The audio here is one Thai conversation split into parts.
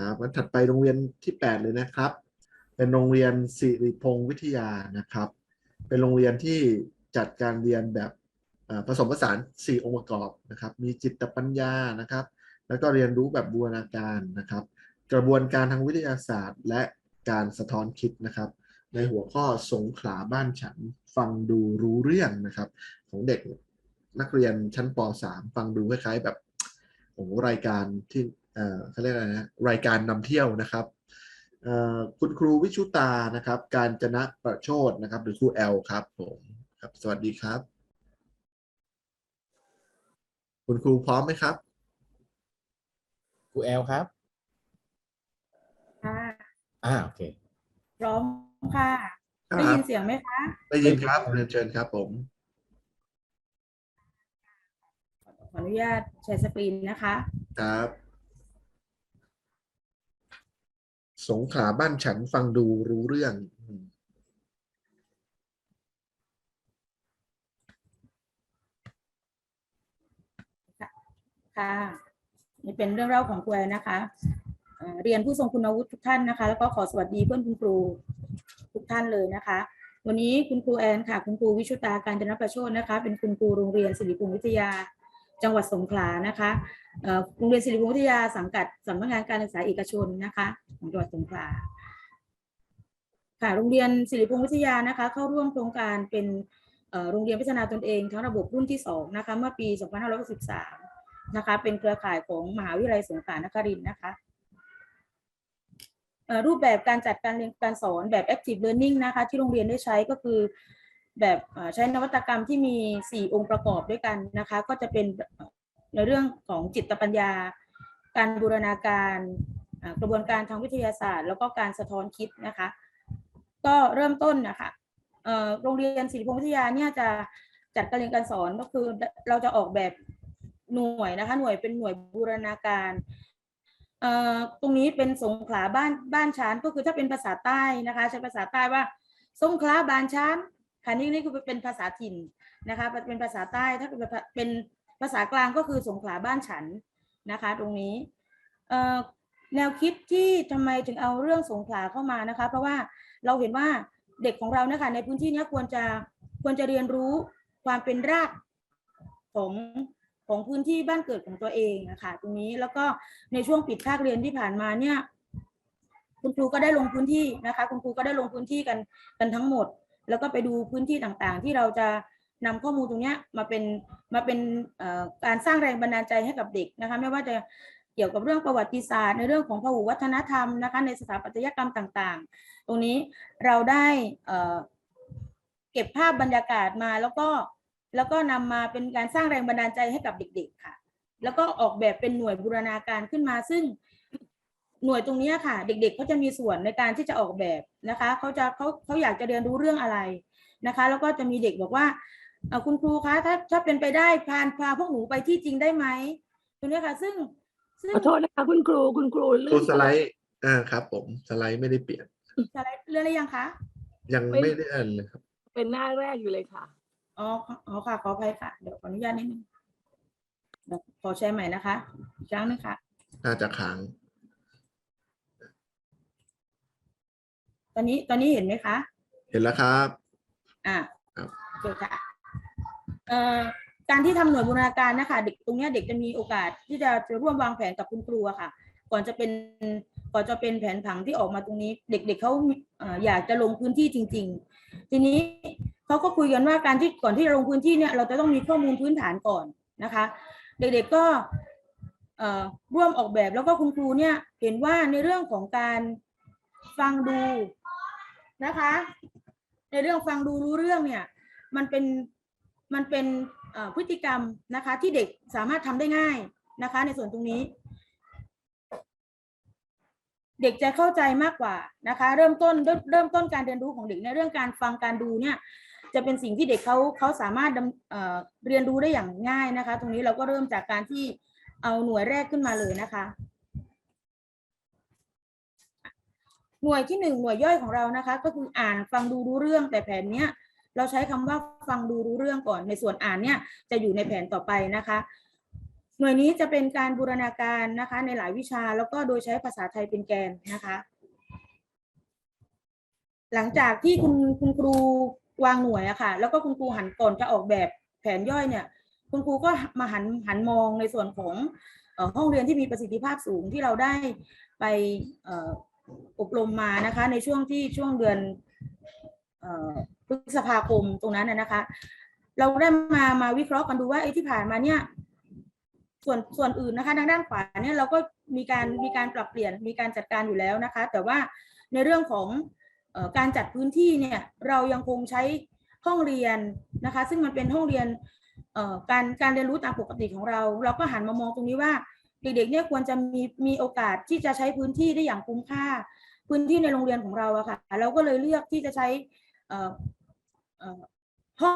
ครับวันถัดไปโรงเรียนที่ 8 เลยนะครับ เป็นโรงเรียนสิริพงศ์วิทยานะครับ เป็นโรงเรียนที่จัดการเรียนแบบผสมผสาน 4 องค์ประกอบนะครับ มีจิตปัญญานะครับ แล้วก็เรียนรู้แบบบูรณาการนะครับ กระบวนการทางวิทยาศาสตร์ และการสะท้อนคิดนะครับ ในหัวข้อสงขลาบ้านฉันฟังดูรู้เรื่องนะครับ ของเด็กนักเรียนชั้นป .3 ฟังดูคล้ายๆแบบโอ้โหรายการที่ เอ่อเขาเรียกอะไรนะรายการนำเที่ยวนะครับเอ่อคุณครูวิชุตานะครับ การจนะประโชดนะครับ หรือครูแอลครับผมครับสวัสดีครับ คุณครูพร้อมไหมครับครูแอลครับค่ะอ่าโอเคพร้อมค่ะคได้รัยิบนเสียงไหมคะได้ยินครับเรียนเชิญครับผมขออนุญาตแชร์สกรีนนะคะ ครับ สงขาบ้านฉันฟังดูรู้เรื่อง ค่ะนี่เป็นเรื่องเล่าของครูแอนนะคะ เรียนผู้ทรงคุณวุฒิทุกท่านนะคะ แล้วก็ขอสวัสดีเพื่อนคุณครูทุกท่านเลยนะคะ วันนี้คุณครูแอนค่ะ คุณครูวิชุตาการจนประโชนนะคะ เป็นคุณครูโรงเรียนสิริพงศ์วิทยา จังหวัดสงขลานะคะโรงเรียนสิริพงศ์วิทยาสังกัดสำนักงานการศึกษาเอกชนนะคะของจังหวัดสงขลาค่ะโรงเรียนสิริพงศ์วิทยานะคะ เข้าร่วมโครงการเป็นโรงเรียนพัฒนาตนเองทั้งระบบรุ่นที่สองนะคะเมื่อปี 2563นะคะเป็นเครือข่ายของมหาวิทยาลัยสงขลานครินทร์นะคะรูปแบบการจัดการเรียนการสอนแบบ active learning นะคะที่โรงเรียนได้ใช้ก็คือ แบบใช้นวัตกรรมที่มี 4 องค์ประกอบด้วยกันนะคะ ก็จะเป็นในเรื่องของจิตปัญญา การบูรณาการกระบวนการทางวิทยาศาสตร์ แล้วก็การสะท้อนคิดนะคะ ก็เริ่มต้นนะคะโรงเรียนศิริพงศ์วิทยาเนี่ยจะจัดการเรียนการสอนก็คือเราจะออกแบบหน่วยนะคะ หน่วยเป็นหน่วยบูรณาการตรงนี้เป็นสงขลาบ้านบ้านช้านก็คือถ้าเป็นภาษาใต้นะคะ ใช้ภาษาใต้ว่าสงขลาบ้านช้าน ค่ะนี่นี่คือเป็นภาษาถิ่นนะคะ เป็นภาษาใต้ถ้าเป็นเป็นภาษากลางก็คือสงขลาบ้านฉันนะคะ ตรงนี้แนวคิดที่ทำไมถึงเอาเรื่องสงขลาเข้ามานะคะ เพราะว่าเราเห็นว่าเด็กของเราเนี่ยค่ะในพื้นที่นี้ควรจะควรจะเรียนรู้ความเป็นรากของของพื้นที่บ้านเกิดของตัวเองนะคะตรงนี้แล้วก็ในช่วงปิดภาคเรียนที่ผ่านมาเนี่ยคุณครูก็ได้ลงพื้นที่นะคะ คุณครูก็ได้ลงพื้นที่กันกันทั้งหมด แล้วก็ไปดูพื้นที่ต่างๆ ที่เราจะนำข้อมูลตรงนี้มาเป็นมาเป็นการสร้างแรงบันดาลใจให้กับเด็กนะคะไม่ว่าจะเกี่ยวกับเรื่องประวัติศาสตร์ ในเรื่องของพหุวัฒนธรรมนะคะในสถาปัตยกรรมต่างๆ ตรงนี้เราได้เอ่อเก็บภาพบรรยากาศมาแล้วก็แล้วก็นำมาเป็นการสร้างแรงบันดาลใจให้กับเด็ก ๆ ค่ะ แล้วก็ออกแบบเป็นหน่วยบูรณาการขึ้นมาซึ่ง หน่วยตรงเนี้ยค่ะ เด็กๆเขาจะมีส่วนในการที่จะออกแบบนะคะเขาจะเขาเขาอยากจะเรียนรู้เรื่องอะไรนะคะ แล้วก็จะมีเด็กบอกว่าเอ่อคุณครูคะถ้าถ้าเป็นไปได้พาพาพวกหนูไปที่จริงได้ไหมตรงเนี้ยค่ะซึ่งซึ่งขอโทษนะคะคุณครูคุณครูครูเลื่อนสไลด์อ่าครับ ผมสไลด์ไม่ได้เปลี่ยนสไลด์เรื่องอะไรยังคะยังไม่ได้อ่านเลยครับ เป็นหน้าแรกอยู่เลยค่ะอ๋ออ๋อค่ะขออภัยค่ะเดี๋ยวขออนุญาตนิดนึงเดี๋ยวขอแชร์ใหม่นะคะอีกครั้งหนึงค่ะน่าจะค้าง ตอนนี้ตอนนี้เห็นไหมคะ เห็นแล้วครับ อ่าครับ โอเคค่ะเอ่อการที่ทำหน่วยบูรณาการนะคะเด็กตรงเนี้ยเด็กจะมีโอกาสที่จะจะร่วมวางแผนกับคุณครูอะค่ะ ก่อนจะเป็นก่อนจะเป็นแผนผังที่ออกมาตรงนี้ เด็กๆเขาเอ่ออยากจะลงพื้นที่จริง ๆ ทีนี้เขาก็คุยกันว่าการที่ก่อนที่จะลงพื้นที่เนี่ยเราจะต้องมีข้อมูลพื้นฐานก่อนนะคะ เด็กๆก็เอ่อร่วมออกแบบแล้วก็คุณครูเนี่ยเห็นว่าในเรื่องของการฟังดู นะคะ ในเรื่องฟังดูรู้เรื่องเนี่ยมันเป็นมันเป็นพฤติกรรมนะคะที่เด็กสามารถทำได้ง่ายนะคะ ในส่วนตรงนี้ เด็กจะเข้าใจมากกว่านะคะ เริ่มต้นเริ่มต้นการเรียนรู้ของเด็กในเรื่องการฟังการดูเนี่ยจะเป็นสิ่งที่เด็กเขาเขาสามารถเเรียนรู้ได้อย่างง่ายนะคะ ตรงนี้เราก็เริ่มจากการที่เอาหน่วยแรกขึ้นมาเลยนะคะ หน่วยที่หนึ่งหน่วยย่อยของเรานะคะ ก็คืออ่านฟังดูรู้เรื่องแต่แผนเนี้ยเราใช้คำว่าฟังดูรู้เรื่องก่อนในส่วนอ่านเนี่ยจะอยู่ในแผนต่อไปนะคะ หน่วยนี้จะเป็นการบูรณาการนะคะ ในหลายวิชาแล้วก็โดยใช้ภาษาไทยเป็นแกนนะคะ หลังจากที่คุณคุณครูวางหน่วยอะค่ะ แล้วก็คุณครูหันก่อนจะออกแบบแผนย่อยเนี่ย คุณครูก็มาหันหันมองในส่วนของห้องเรียนที่มีประสิทธิภาพสูงที่เราได้ไป อบรมมานะคะ ในช่วงที่ช่วงเดือนออพฤษภาคมตรงนั้นนะคะ เราได้มามาวิเคราะห์กันดูว่าไอ้ที่ผ่านมาเนี่ย ส่วนส่วนอื่นนะคะทางด้านขวาเนี่ยเราก็มีการมีการปรับเปลี่ยนมีการจัดการอยู่แล้วนะคะ แต่ว่าในเรื่องของออการจัดพื้นที่เนี่ยเรายังคงใช้ห้องเรียนนะคะ ซึ่งมันเป็นห้องเรียนการการเรียนรู้ตามปกติของเรา เราก็หันมามองตรงนี้ว่า เด็กๆเนี่ยควรจะมีมีโอกาสที่จะใช้พื้นที่ได้อย่างคุ้มค่า พื้นที่ในโรงเรียนของเราอะค่ะ เราก็เลยเลือกที่จะใช้ห้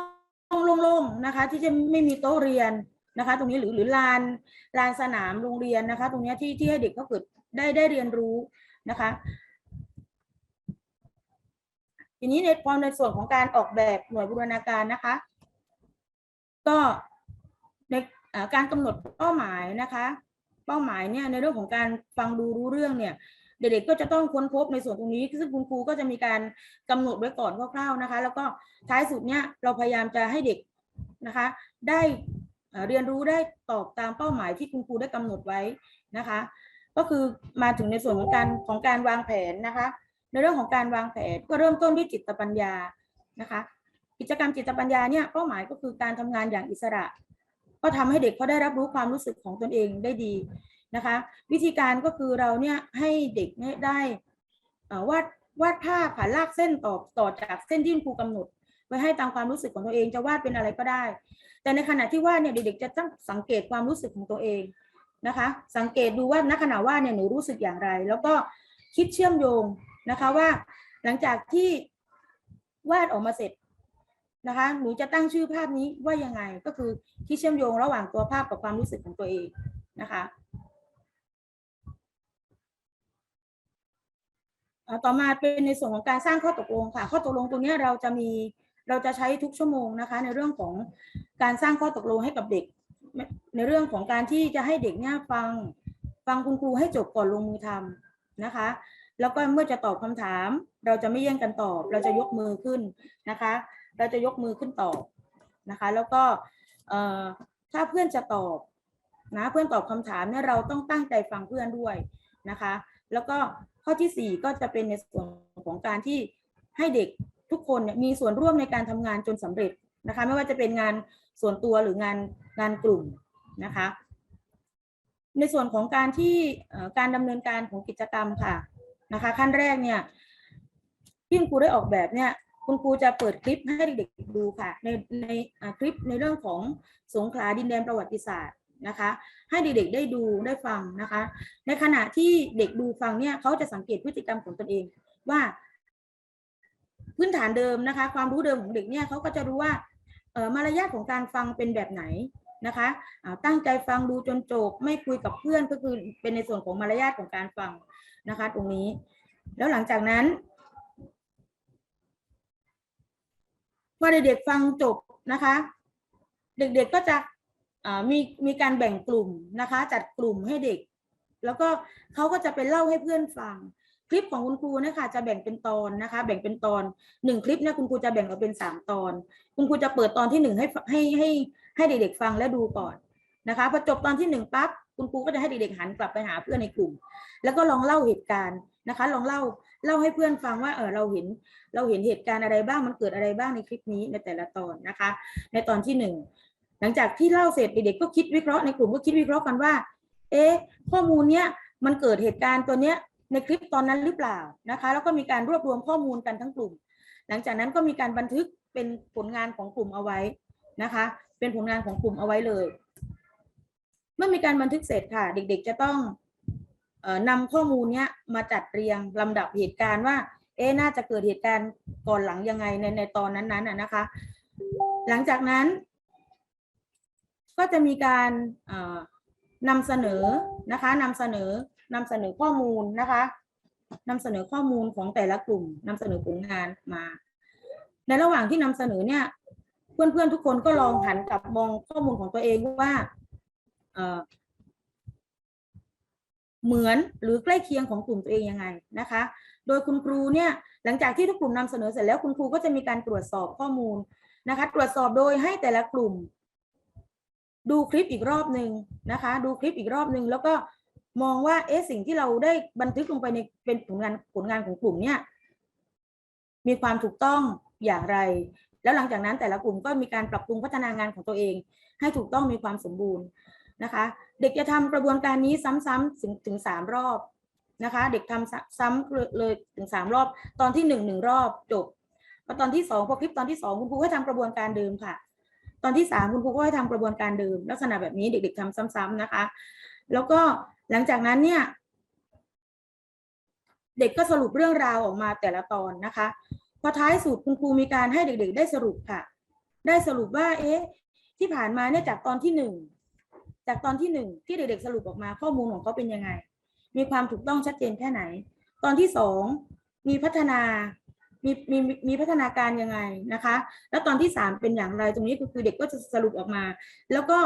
องโล่งๆนะคะ ที่จะไม่มีโต๊ะเรียนนะคะ ตรงนี้หรือหรือลานลานสนามโรงเรียนนะคะ ตรงเนี้ยที่ที่ให้เด็กเขาเกิดได้ได้เรียนรู้นะคะทีนี้ในความในส่วนของการออกแบบหน่วยบูรณาการนะคะ ก็ในการกำหนดเป้าหมายนะคะ เป้าหมายเนี่ยในเรื่องของการฟังดูรู้เรื่องเนี่ยเด็กๆก็จะต้องค้นพบในส่วนตรงนี้ ซึ่งคุณครูก็จะมีการกำหนดไว้ก่อนคร่าวๆนะคะ แล้วก็ท้ายสุดเนี่ยเราพยายามจะให้เด็กนะคะ ได้เรียนรู้ได้ตอบตามเป้าหมายที่คุณครูได้กำหนดไว้นะคะ ก็คือมาถึงในส่วนของการของการวางแผนนะคะ ในเรื่องของการวางแผนก็เริ่มต้นที่จิตปัญญานะคะ กิจกรรมจิตปัญญาเนี่ยเป้าหมายก็คือการทำงานอย่างอิสระ ก็ทำให้เด็กเขาได้รับรู้ความรู้สึกของตนเองได้ดีนะคะ วิธีการก็คือเราเนี่ยให้เด็กเนี่ยได้วาดวาดภาพผ่านลากเส้นต่อต่อจากเส้นที่ครูกำหนด ไว้ให้ตามความรู้สึกของตัวเองจะวาดเป็นอะไรก็ได้ แต่ในขณะที่วาดเนี่ยเด็กๆจะต้องสังเกตความรู้สึกของตัวเองนะคะ สังเกตดูว่าณขณะวาดเนี่ยหนูรู้สึกอย่างไร แล้วก็คิดเชื่อมโยงนะคะว่า หลังจากที่วาดออกมาเสร็จ นะคะหนูจะตั้งชื่อภาพนี้ว่ายังไงก็คือคิดเชื่อมโยงระหว่างตัวภาพกับความรู้สึกของตัวเองนะคะต่อมาเป็นในส่วนของการสร้างข้อตกลงค่ะ ข้อตกลงตรงนี้เราจะมีเราจะใช้ทุกชั่วโมงนะคะ ในเรื่องของการสร้างข้อตกลงให้กับเด็ก ในเรื่องของการที่จะให้เด็กเนี่ยฟังฟังคุณครูให้จบก่อนลงมือทำนะคะ แล้วก็เมื่อจะตอบคำถาม เราจะไม่แย่งกันตอบ เราจะยกมือขึ้นนะคะ เราจะยกมือขึ้นตอบนะคะ แล้วก็ถ้าเพื่อนจะตอบนะเพื่อนตอบคำถามเนี่ยเราต้องตั้งใจฟังเพื่อนด้วยนะคะ แล้วก็ข้อที่สี่ก็จะเป็นในส่วนของการที่ให้เด็กทุกคนเนี่ยมีส่วนร่วมในการทำงานจนสำเร็จนะคะ ไม่ว่าจะเป็นงานส่วนตัวหรืองานงานกลุ่มนะคะ ในส่วนของการที่การดำเนินการของกิจกรรมค่ะนะคะ ขั้นแรกเนี่ยที่ครูได้ออกแบบเนี่ย คุณครูจะเปิดคลิปให้เด็กๆดูค่ะ ในในคลิปในเรื่องของสงขลาดินแดนประวัติศาสตร์นะคะ ให้เด็กๆได้ดูได้ฟังนะคะ ในขณะที่เด็กดูฟังเนี่ยเขาจะสังเกตพฤติกรรมของตนเองว่า พื้นฐานเดิมนะคะ ความรู้เดิมของเด็กเนี่ยเขาก็จะรู้ว่าเออมารยาทของการฟังเป็นแบบไหนนะคะตั้งใจฟังดูจนจบไม่คุยกับเพื่อนก็คือเป็นในส่วนของมารยาทของการฟังนะคะ ตรงนี้ แล้วหลังจากนั้น พอเด็กๆฟังจบนะคะ เด็กๆก็จะมีมีการแบ่งกลุ่มนะคะ จัดกลุ่มให้เด็ก แล้วก็เขาก็จะไปเล่าให้เพื่อนฟัง คลิปของคุณครูนะคะจะแบ่งเป็นตอนนะคะ แบ่งเป็นตอนหนึ่งคลิปเนี่ยคุณครูจะแบ่งออกเป็นสามตอน คุณครูจะเปิดตอนที่หนึ่งให้ให้ให้ให้เด็กๆฟังและดูก่อนนะคะพอจบตอนที่หนึ่งปั๊บคุณครูก็จะให้เด็กๆหันกลับไปหาเพื่อนในกลุ่ม แล้วก็ลองเล่าเหตุการณ์นะคะ ลองเล่า เล่าให้เพื่อนฟังว่าเออเราเห็นเราเห็นเหตุการณ์อะไรบ้างมันเกิดอะไรบ้างในคลิปนี้ในแต่ละตอนนะคะ ในตอนที่หนึ่งหลังจากที่เล่าเสร็จเด็กๆก็คิดวิเคราะห์ในกลุ่มก็คิดวิเคราะห์กันว่า เอ๊ะข้อมูลเนี้ยมันเกิดเหตุการณ์ตัวเนี้ยในคลิปตอนนั้นหรือเปล่านะคะ แล้วก็มีการรวบรวมข้อมูลกันทั้งกลุ่ม หลังจากนั้นก็มีการบันทึกเป็นผลงานของกลุ่มเอาไว้นะคะ เป็นผลงานของกลุ่มเอาไว้เลย เมื่อมีการบันทึกเสร็จค่ะ เด็ก ๆ จะต้อง นำข้อมูลเนี้ยมาจัดเรียงลำดับเหตุการณ์ว่า เอ๊น่าจะเกิดเหตุการณ์ก่อนหลังยังไงในในตอนนั้นๆน่ะนะคะ หลังจากนั้น ก็จะมีการนำเสนอนะคะนำเสนอนำเสนอข้อมูลนะคะนำเสนอข้อมูลของแต่ละกลุ่มนำเสนอผลงานมา ในระหว่างที่นำเสนอเนี่ย เพื่อนๆทุกคนก็ลองหันกลับมองข้อมูลของตัวเองว่า เหมือนหรือใกล้เคียงของกลุ่มตัวเองยังไงนะคะ โดยคุณครูเนี่ยหลังจากที่ทุกกลุ่มนำเสนอเสร็จแล้วคุณครูก็จะมีการตรวจสอบข้อมูลนะคะ ตรวจสอบโดยให้แต่ละกลุ่ม ดูคลิปอีกรอบหนึ่งนะคะ ดูคลิปอีกรอบหนึ่งแล้วก็มองว่าเอ๊ะสิ่งที่เราได้บันทึกลงไปในเป็นผลงานผลงานของกลุ่มเนี่ยมีความถูกต้องอย่างไร แล้วหลังจากนั้นแต่ละกลุ่มก็มีการปรับปรุงพัฒนางานของตัวเอง ให้ถูกต้องมีความสมบูรณ์ นะคะ เด็กจะทำกระบวนการนี้ซ้ำๆถึงถึงสามรอบนะคะ เด็กทำซ้ำซ้ำเลยถึงสามรอบ ตอนที่หนึ่งหนึ่งรอบจบพอตอนที่สองพอคลิปตอนที่สองคุณครูให้ทำกระบวนการเดิมค่ะ ตอนที่สามคุณครูก็ให้ทำกระบวนการเดิม ลักษณะแบบนี้เด็ก ๆทำซ้ำๆนะคะ แล้วก็หลังจากนั้นเนี่ย เด็กก็สรุปเรื่องราวออกมาแต่ละตอนนะคะพอท้ายสุดคุณครูมีการให้เด็ก ๆ ได้สรุปค่ะ ได้สรุปว่า เอ๊ะ ที่ผ่านมาเนี่ยจากตอนที่หนึ่ง จากตอนที่หนึ่งที่เด็กๆสรุปออกมาข้อมูลของเขาเป็นยังไง มีความถูกต้องชัดเจนแค่ไหน ตอนที่สองมีพัฒนามีมีมีพัฒนาการยังไงนะคะ แล้วตอนที่สามเป็นอย่างไรตรงนี้ก็คือเด็กก็จะสรุปออกมา แล้วก็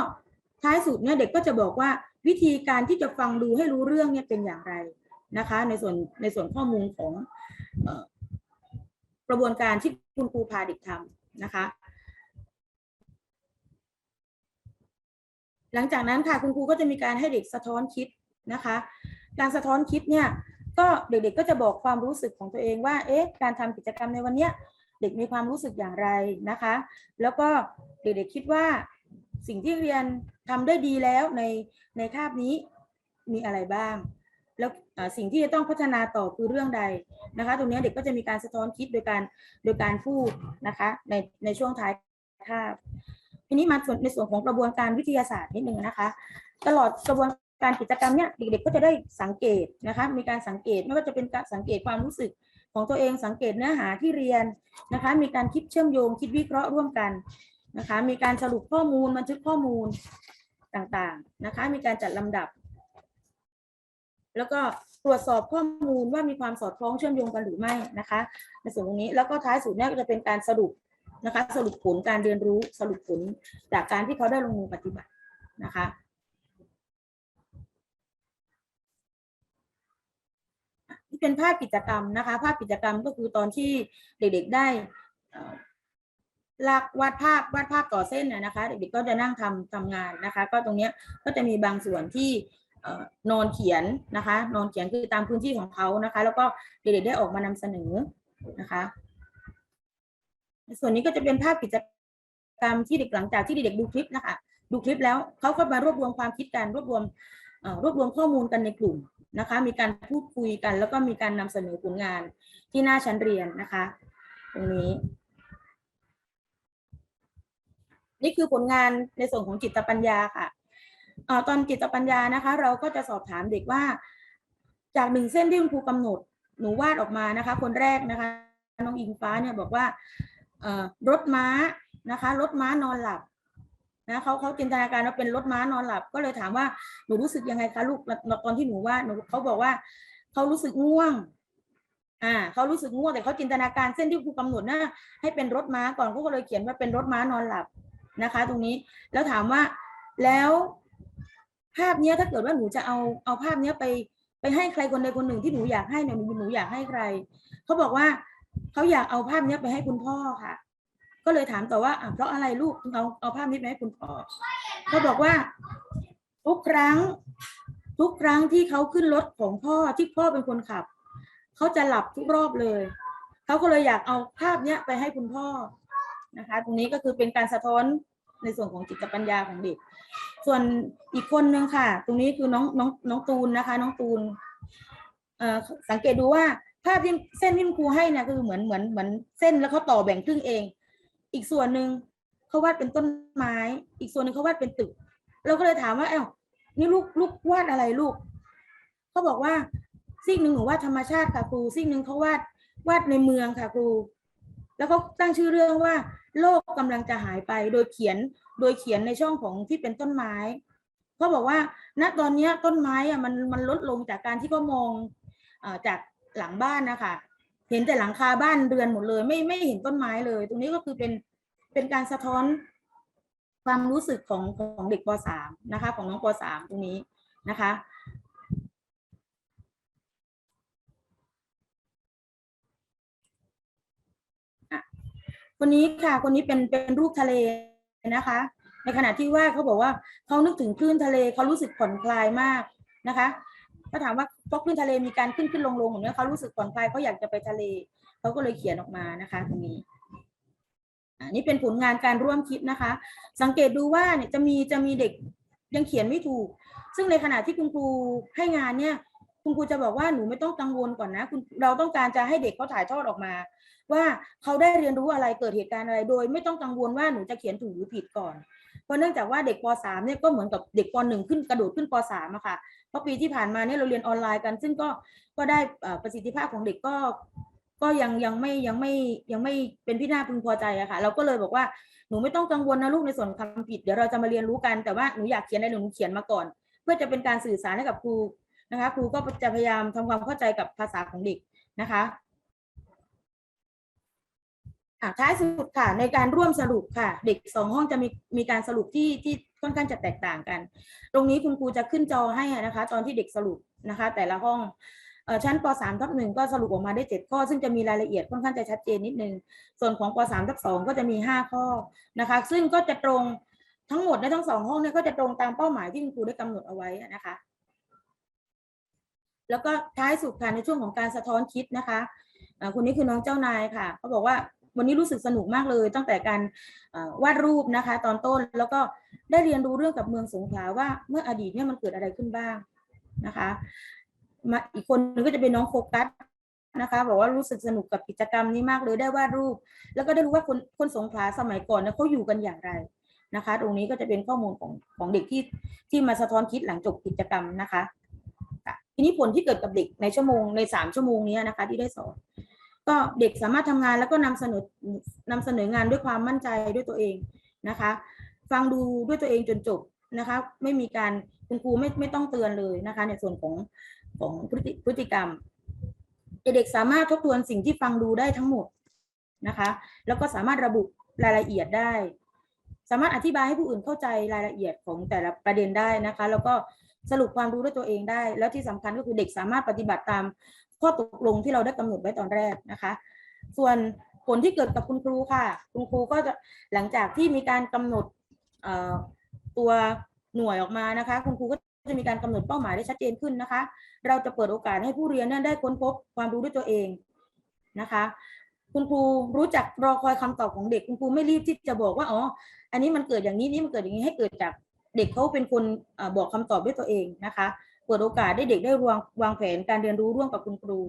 ท้ายสุดเนี่ยเด็กก็จะบอกว่าวิธีการที่จะฟังดูให้รู้เรื่องเนี่ยเป็นอย่างไรนะคะ ในส่วนในส่วนข้อมูลของกระบวนการที่คุณครูพาเด็กทำนะคะ หลังจากนั้นค่ะคุณครูก็จะมีการให้เด็กสะท้อนคิดนะคะการสะท้อนคิดเนี่ยก็เด็กๆก็จะบอกความรู้สึกของตัวเองว่าเอ๊ะการทำกิจกรรมในวันเนี้ยเด็กมีความรู้สึกอย่างไรนะคะ แล้วก็เด็กๆคิดว่าสิ่งที่เรียนทำได้ดีแล้วในในคาบนี้มีอะไรบ้าง แล้วสิ่งที่จะต้องพัฒนาต่อคือเรื่องใดนะคะ ตรงนี้เด็กก็จะมีการสะท้อนคิดโดยการโดยการพูดนะคะในในช่วงท้ายคาบ ทีนี้มาส่วนในส่วนของกระบวนการวิทยาศาสตร์นิดนึงนะคะ ตลอดกระบวนการกิจกรรมเนี่ยเด็กๆก็จะได้สังเกตนะคะ มีการสังเกตไม่ว่าจะเป็นการสังเกตความรู้สึกของตัวเองสังเกตเนื้อหาที่เรียนนะคะ มีการคิดเชื่อมโยง คิดวิเคราะห์ร่วมกันนะคะ มีการสรุปข้อมูลบันทึกข้อมูลต่างๆนะคะ มีการจัดลำดับ แล้วก็ตรวจสอบข้อมูลว่ามีความสอดคล้องเชื่อมโยงกันหรือไม่นะคะ ในส่วนตรงนี้แล้วก็ท้ายสุดเนี่ยก็จะเป็นการสรุป นะคะสรุปผลการเรียนรู้สรุปผลจากการที่เขาได้ลงมือปฏิบัตินะคะที่เป็นภาพกิจกรรมนะคะ ภาพกิจกรรมก็คือตอนที่เด็กๆได้ลากวาดภาพวาดภาพต่อเส้นน่ะนะคะเด็กๆก็จะนั่งทำทำงานนะคะ ก็ตรงเนี้ยก็จะมีบางส่วนที่นอนเขียนนะคะ นอนเขียนคือตามพื้นที่ของเขานะคะ แล้วก็เด็กๆได้ออกมานำเสนอนะคะ ส่วนนี้ก็จะเป็นภาพกิจกรรมที่เด็กหลังจากที่เด็กดูคลิปนะคะดูคลิปแล้วเขาก็มารวบรวมความคิดกันรวบรวมรวบรวมข้อมูลกันในกลุ่มนะคะ มีการพูดคุยกัน แล้วก็มีการนำเสนอผลงานที่หน้าชั้นเรียนนะคะ ตรงนี้ นี่คือผลงานในส่วนของจิตปัญญาค่ะอตอนจิตปัญญานะคะ เราก็จะสอบถามเด็กว่า จากหนึ่งเส้นที่คุณครูกำหนดหนูวาดออกมานะคะ คนแรกนะคะ น้องอิงฟ้าเนี่ยบอกว่า รถม้านะคะรถม้านอนหลับนะเขาเขาจินตนาการว่าเป็นรถม้านอนหลับ ก็เลยถามว่าหนูรู้สึกยังไงคะลูกตอนที่หนูว่าหนูเขาบอกว่าเขารู้สึกง่วงอ่าเขารู้สึกง่วงแต่เขาจินตนาการเส้นที่ครูกำหนดนะให้เป็นรถม้าก่อนเขาก็เลยเขียนว่าเป็นรถม้านอนหลับนะคะ ตรงนี้แล้วถามว่าแล้วภาพเนี้ยถ้าเกิดว่าหนูจะเอาเอาภาพเนี้ยไปไปให้ใครคนใดคนหนึ่งที่หนูอยากให้เนี่ยหนูหนูอยากให้ใครเขาบอกว่า เขาอยากเอาภาพนี้ไปให้คุณพ่อค่ะ ก็เลยถามต่อว่าเพราะอะไรลูกถึงเอาเอาภาพนี้ไปให้คุณพ่อเขาบอกว่าทุกครั้ง ทุกครั้งที่เขาขึ้นรถของพ่อที่พ่อเป็นคนขับเขาจะหลับทุกรอบเลยเขาก็เลยอยากเอาภาพเนี้ยไปให้คุณพ่อนะคะ ตรงนี้ก็คือเป็นการสะท้อนในส่วนของจิตปัญญาของเด็ก ส่วนอีกคนนึงค่ะ ตรงนี้คือน้องน้องน้องตูนนะคะ น้องตูนสังเกตดูว่า ภาพที่เส้นที่ครูให้เนี่ยคือเหมือนเหมือนเหมือนเส้นแล้วเขาต่อแบ่งครึ่งเอง อีกส่วนหนึ่งเขาวาดเป็นต้นไม้ อีกส่วนหนึ่งเขาวาดเป็นตึก เราก็เลยถามว่าเอ้านี่ลูกลูกวาดอะไรลูกเขาบอกว่าซีกหนึ่งหนูวาดธรรมชาติค่ะครูซีกหนึ่งเขาวาดวาดในเมืองค่ะครู แล้วเขาตั้งชื่อเรื่องว่า โลกกำลังจะหายไปโดยเขียนโดยเขียนในช่องของที่เป็นต้นไม้เขาบอกว่า ณตอนนี้ต้นไม้อะมันมันลดลงจากการที่เขามองอจาก หลังบ้านนะคะเห็นแต่หลังคาบ้านเรือนหมดเลย ไม่ไม่เห็นต้นไม้เลย ตรงนี้ก็คือเป็นเป็นการสะท้อนความรู้สึกของของเด็กป .3 นะคะ ของน้องป .3 ตรงนี้นะคะ คนนี้ค่ะ คนนี้เป็นเป็นรูปทะเลนะคะ ในขณะที่ว่าเขาบอกว่าเขานึกถึงคลื่นทะเลเขารู้สึกผ่อนคลายมากนะคะ ถ้าถามว่าพราะคลื่นทะเลมีการขึ้นขึ้นลงลงอย่างเงี้ยเขารู้สึกผ่อนคลายเขาอยากจะไปทะเลเขาก็เลยเขียนออกมานะคะตรงนี้อันนี้เป็นผลงานการร่วมคิดนะคะ สังเกตดูว่าเนี่ยจะมีจะมีเด็กยังเขียนไม่ถูก ซึ่งในขณะที่คุณครูให้งานเนี่ย คุณครูจะบอกว่าหนูไม่ต้องกังวลก่อนนะคุณเราต้องการจะให้เด็กเขาถ่ายทอดออกมา ว่าเขาได้เรียนรู้อะไรเกิดเหตุการณ์อะไรโดย ไม่ต้องกังวลว่าหนูจะเขียนถูกหรือผิดก่อน เพราะเนื่องจากว่าเด็กป .3 เนี่ยก็เหมือนกับเด็กป .1 ขึ้นกระโดดขึ้นป .3 อะค่ะ เพราะปีที่ผ่านมาเนี่ยเราเรียนออนไลน์กัน ซึ่งก็ก็ได้ประสิทธิภาพของเด็กก็ก็ยังยังไม่ยังไม่ยังไม่เป็นที่น่าพึงพอใจอะค่ะ เราก็เลยบอกว่าหนูไม่ต้องกังวลนะลูกในส่วนคำผิดเดี๋ยวเราจะมาเรียนรู้กันแต่ว่าหนูอยากเขียนอะไรหนูเขียนมาก่อน เพื่อจะเป็นการสื่อสารให้กับครูนะคะ ครูก็จะพยายามทำความเข้าใจกับภาษาของเด็กนะคะ อะท้ายสุดค่ะ ในการร่วมสรุปค่ะ เด็กสองห้องจะมีมีการสรุปที่ที่ค่อนข้างจะแตกต่างกัน ตรงนี้คุณครูจะขึ้นจอให้นะคะ ตอนที่เด็กสรุปนะคะ แต่ละห้องชั้นป .3 ทับหนึ่งก็สรุปออกมาได้ 7 ข้อ ซึ่งจะมีรายละเอียดค่อนข้างจะชัดเจนนิดนึง ส่วนของป .3 ทับ2ก็จะมี 5 ข้อนะคะ ซึ่งก็จะตรงทั้งหมดในทั้งสองห้องเนี่ยก็จะตรงตามเป้าหมายที่คุณครูได้กำหนดเอาไว้นะคะ แล้วก็ท้ายสุดค่ะในช่วงของการสะท้อนคิดนะคะคนนี้คือน้องเจ้านายค่ะเขาบอกว่า วันนี้รู้สึกสนุกมากเลย ตั้งแต่การวาดรูปนะคะ ตอนต้นแล้วก็ได้เรียนรู้เรื่องกับเมืองสงขลาว่าเมื่ออดีตเนี่ยมันเกิดอะไรขึ้นบ้างนะคะมาอีกคนนึงก็จะเป็นน้องโฟกัสนะคะบอกว่ารู้สึกสนุกกับกิจกรรมนี้มากเลยได้วาดรูป แล้วก็ได้รู้ว่าคนคนสงขลาสมัยก่อนเนี่ยเขาอยู่กันอย่างไรนะคะ ตรงนี้ก็จะเป็นข้อมูลของของเด็กที่ที่มาสะท้อนคิดหลังจบกิจกรรมนะคะทีนี้ผลที่เกิดกับเด็กในชั่วโมงในสามชั่วโมงนี้นะคะ ที่ได้สอน ก็เด็กสามารถทำงานแล้วก็นำเสนอนำเสนองานด้วยความมั่นใจด้วยตัวเองนะคะ ฟังดูด้วยตัวเองจนจบนะคะ ไม่มีการคุณครูไม่ไม่ต้องเตือนเลยนะคะ ในส่วนของของพฤติพฤติกรรม เด็กสามารถทบทวนสิ่งที่ฟังดูได้ทั้งหมดนะคะ แล้วก็สามารถระบุรายละเอียดได้ สามารถอธิบายให้ผู้อื่นเข้าใจรายละเอียดของแต่ละประเด็นได้นะคะ แล้วก็สรุปความรู้ด้วยตัวเองได้ แล้วที่สำคัญก็คือเด็กสามารถปฏิบัติตาม ข้อตกลงที่เราได้กำหนดไว้ตอนแรกนะคะ ส่วนผลที่เกิดกับคุณครูค่ะ คุณครูก็จะหลังจากที่มีการกำหนดตัวหน่วยออกมานะคะ คุณครูก็จะมีการกำหนดเป้าหมายได้ชัดเจนขึ้นนะคะ เราจะเปิดโอกาสให้ผู้เรียนนี่ยได้ค้นพบความรู้ด้วยตัวเองนะคะ คุณครูรู้จักรอคอยคำตอบของเด็ก คุณครูไม่รีบที่จะบอกว่าอ๋ออันนี้มันเกิดอย่างนี้นี่มันเกิดอย่างนี้ให้เกิดจากเด็กเขาเป็นคนอบอกคำตอบด้วยตัวเองนะคะ เปิดโอกาสให้เด็กได้วางวางแผนการเรียนรู้ร่วมกับคุณครู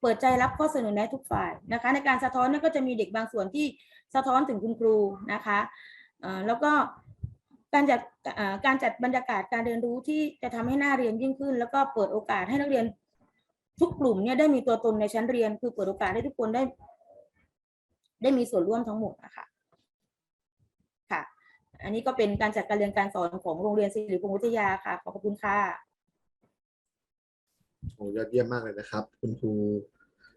เปิดใจรับข้อเสนอแนะทุกฝ่ายนะคะ ในการสะท้อนเนี่ยก็จะมีเด็กบางส่วนที่สะท้อนถึงคุณครูนะคะแล้วก็การจัดการจัดบรรยากาศการเรียนรู้ที่จะทำให้น่าเรียนยิ่งขึ้น แล้วก็เปิดโอกาสให้นักเรียนทุกกลุ่มเนี่ยได้มีตัวตนในชั้นเรียน คือเปิดโอกาสให้ทุกคนได้ ได้มีส่วนร่วมทั้งหมดนะคะค่ะ อันนี้ก็เป็นการจัดการเรียนการสอนของโรงเรียนศิริพงศ์วิทยาค่ะ ขอบคุณค่ะ โอ้ยอดเยี่ยมมากเลยนะครับ คุณครู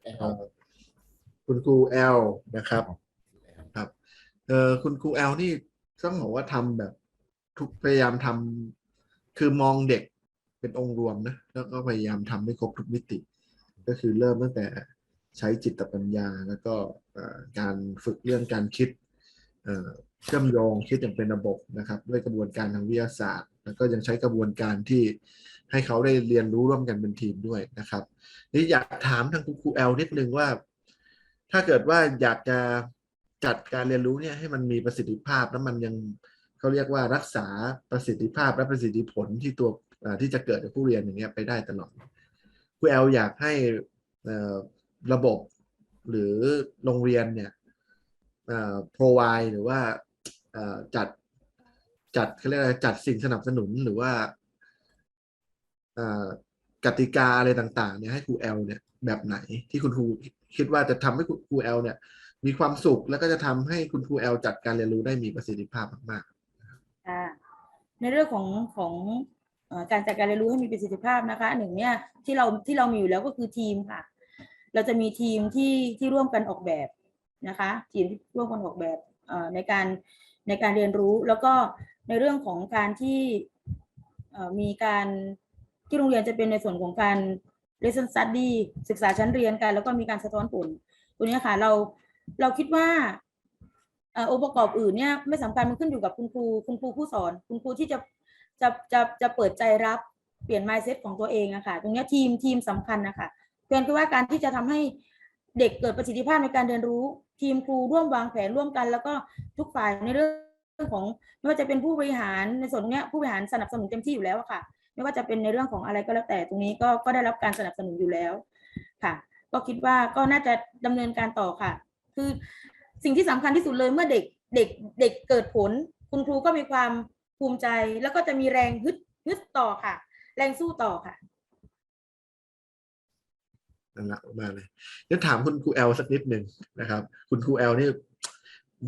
แอลเอ่อคุณครูแอลนะครับครับเออคุณครูแอลนี่ต้องบอกว่าทำแบบทุกพยายามทำคือมองเด็กเป็นองค์รวมนะแล้วก็พยายามทำให้ครบทุกมิติ ก็คือเริ่มตั้งแต่ใช้จิตปัญญา แล้วก็เอ่อการฝึกเรื่องการคิดเอ่อเชื่อมโยงคิดอย่างเป็นระบบนะครับ ด้วยกระบวนการทางวิทยาศาสตร์ แล้วก็ยังใช้กระบวนการที่ ให้เขาได้เรียนรู้ร่วมกันเป็นทีมด้วยนะครับนี่อยากถามทางคุณครูแอลนิดนึงว่า ถ้าเกิดว่าอยากจะจัดการเรียนรู้เนี่ยให้มันมีประสิทธิภาพแล้วมันยังเขาเรียกว่ารักษาประสิทธิภาพและประสิทธิผลที่ตัวที่จะเกิดกับผู้เรียนอย่างเงี้ยไปได้ตลอดครูแอลอยากให้ระบบหรือโรงเรียนเนี่ยเอ่อ provide หรือว่าจัดจัดเขาเรียกอะไรจัดสิ่งสนับสนุนหรือว่า กติกาอะไรต่างๆเนี่ยให้ครูแอลเนี่ยแบบไหนที่คุณครูคิดว่าจะทำให้ครูแอลเนี่ยมีความสุขแล้วก็จะทำให้คุณครูแอลจัดการเรียนรู้ได้มีประสิทธิภาพมากค่ะในเรื่องของของการจัดการเรียนรู้ให้มีประสิทธิภาพนะคะหนึ่งเนี่ยที่เราที่เรามีอยู่แล้วก็คือทีมค่ะ เราจะมีทีมที่ที่ร่วมกันออกแบบนะคะทีมที่ร่วมกันออกแบบในการในการเรียนรู้แล้วก็ในเรื่องของการที่มีการ ที่โรงเรียนจะเป็นในส่วนของการ lesson study ศึกษาชั้นเรียนกัน แล้วก็มีการสะท้อนผลตัวนี้ค่ะเราเราคิดว่าองค์ประกอบอื่นเนี่ยไม่สำคัญมันขึ้นอยู่กับคุณครูคุณครูผู้สอน คุณครูที่จะจะจะจะเปิดใจรับเปลี่ยน mindset ของตัวเองอะค่ะ ตรงนี้ทีมทีมสำคัญนะคะเพียงแค่ว่าการที่จะทำให้เด็กเกิดประสิทธิภาพในการเรียนรู้ ทีมครูร่วมวางแผนร่วมกัน แล้วก็ทุกฝ่ายในเรื่องของไม่ว่าจะเป็นผู้บริหารในส่วนเนี้ยผู้บริหารสนับสนุนเต็มที่อยู่แล้วอะค่ะ ไม่ว่าจะเป็นในเรื่องของอะไรก็แล้วแต่ตรงนี้ก็ก็ได้รับการสนับสนุนอยู่แล้วค่ะ ก็คิดว่าก็น่าจะดำเนินการต่อค่ะ คือสิ่งที่สำคัญที่สุดเลยเมื่อเด็กเด็กเด็กเกิดผล คุณครูก็มีความภูมิใจ แล้วก็จะมีแรงฮึดฮึดต่อค่ะ แรงสู้ต่อค่ะน่ารักมากเลยงั้นถามคุณครูแอลสักนิดหนึ่งนะครับ คุณครูแอลนี่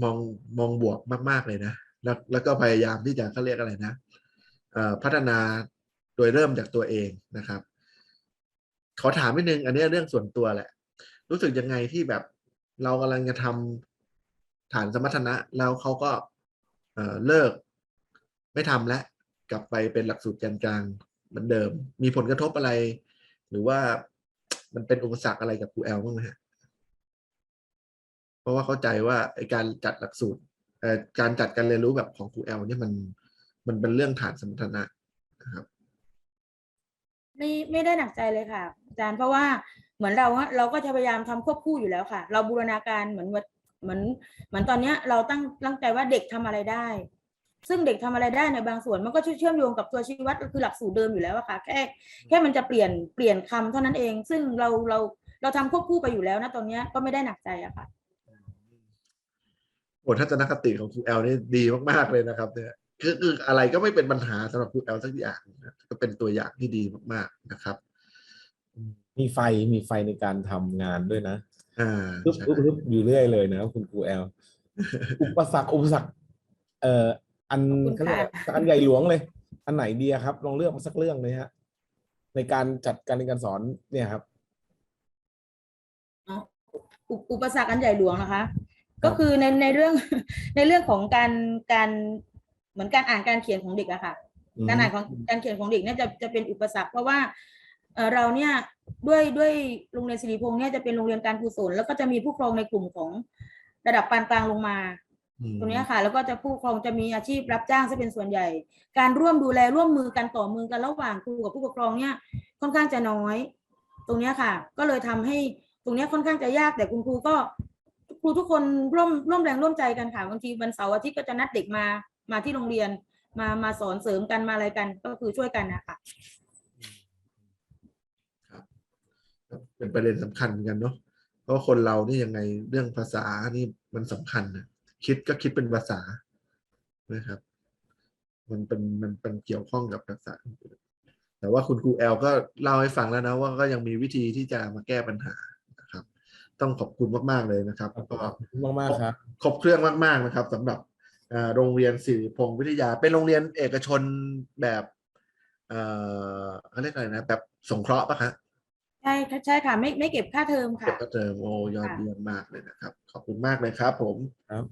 มองมองบวกมาก ๆ เลยนะ แล้วแล้วก็พยายามที่จะเขาเรียกอะไรนะพัฒนา โดยเริ่มจากตัวเองนะครับ ขอถามนิดนึง อันนี้เรื่องส่วนตัวแหละ รู้สึกยังไงที่แบบเรากำลังจะทำฐานสมรรถนะ แล้วเขาก็เออเลิก ไม่ทำแล้วกลับไปเป็นหลักสูตรกลางเหมือนเดิม มีผลกระทบอะไร หรือว่ามันเป็นอุปสรรคอะไรกับครูแอลบ้างไหมฮะเพราะว่าเข้าใจว่าไอการจัดหลักสูตรการจัดการเรียนรู้แบบของครูแอลเนี่ยมันมันเป็นเรื่องฐานสมรรถนะนะครับ ไม่ไม่ได้หนักใจเลยค่ะ อาจารย์เพราะว่าเหมือนเราอะเราก็จะพยายามทำควบคู่อยู่แล้วค่ะ เราบูรณาการเหมือนว่าเหมือนเหมือนตอนเนี้ยเราตั้งตั้งใจว่าเด็กทำอะไรได้ ซึ่งเด็กทำอะไรได้ในบางส่วนมันก็เชื่อมโยงกับตัวชี้วัดก็คือหลักสูตรเดิมอยู่แล้วอะค่ะแค่แค่มันจะเปลี่ยนเปลี่ยนคำเท่านั้นเอง ซึ่งเราเราเราทำควบคู่ไปอยู่แล้วนะตอนเนี้ยก็ไม่ได้หนักใจอะค่ะโอ้ทัศนคติของครูแอลนี่ดีมากๆเลยนะครับเนี่ย คือคืออะไรก็ไม่เป็นปัญหาสำหรับครูแอลสักอย่างนะก็เป็นตัวอย่างที่ดีมากๆนะครับ มีไฟมีไฟในการทำงานด้วยนะอ่าฮึบใช่ฮึบฮึบอยู่เรื่อยเลยนะคุณครูแอล อุปสรรคอุปสรรคเอ่ออันขอบคุณเขาเรียกค่ะอันใหญ่หลวงเลย อันไหนดีอะครับ ลองเลือกมาสักเรื่องเลยฮะ ในการจัดการเรียนการสอนเนี่ยครับ อุปอุปสรรคอันใหญ่หลวงนะคะ ก็คือในในเรื่อง ในเรื่องของการการ เหมือนการอ่านการเขียนของเด็กอะค่ะอืมการอ่านของการเขียนของเด็กเนี่ยจะจะเป็นอุปสรรคเพราะว่าเอ่อเราเนี่ยด้วยด้วยโรงเรียนสิริพงษ์เนี่ยจะเป็นโรงเรียนการกุศลแล้วก็จะมีผู้ปกครองในกลุ่มของระดับปานกลางลงมาอืมตรงเนี้ยค่ะ แล้วก็จะผู้ปกครองจะมีอาชีพรับจ้างซะเป็นส่วนใหญ่ การร่วมดูแลร่วมมือกันต่อมือกันระหว่างครูกับผู้ปกครองเนี่ยค่อนข้างจะน้อย ตรงเนี้ยค่ะ ก็เลยทำให้ตรงเนี้ยค่อนข้างจะยากแต่คุณครูก็ครูทุกคนร่วมร่วมแรงร่วมใจกันค่ะบางทีวันเสาร์อาทิตย์ก็จะนัดเด็กมา มาที่โรงเรียนมามาสอนเสริมกันมาอะไรกันก็คือช่วยกันนะคะครับเป็นประเด็นสำคัญเหมือนกันเนาะเพราะคนเรานี่ยังไงเรื่องภาษานี่มันสำคัญนะคิดก็คิดเป็นภาษานะครับ มันเป็นมันเป็นเกี่ยวข้องกับภาษาอื่นแต่ว่าคุณครูแอลก็เล่าให้ฟังแล้วนะว่าก็ยังมีวิธีที่จะมาแก้ปัญหานะครับ ต้องขอบคุณมากๆเลยนะครับแล้วก็มากมากๆครับครบเครื่องมากๆนะครับสำหรับเอ่อ โรงเรียนสิริพงศ์วิทยา เป็นโรงเรียนเอกชนแบบเอ่อเขาเรียกอะไรนะ แบบสงเคราะห์ปะคะใช่ค่ะใช่ค่ะ ไม่ไม่เก็บค่าเทอมเก็ค่ะบกระเติมโอ้ยอดค่ะเยี่ยมมากเลยนะครับ ขอบคุณมากเลยครับผมครับ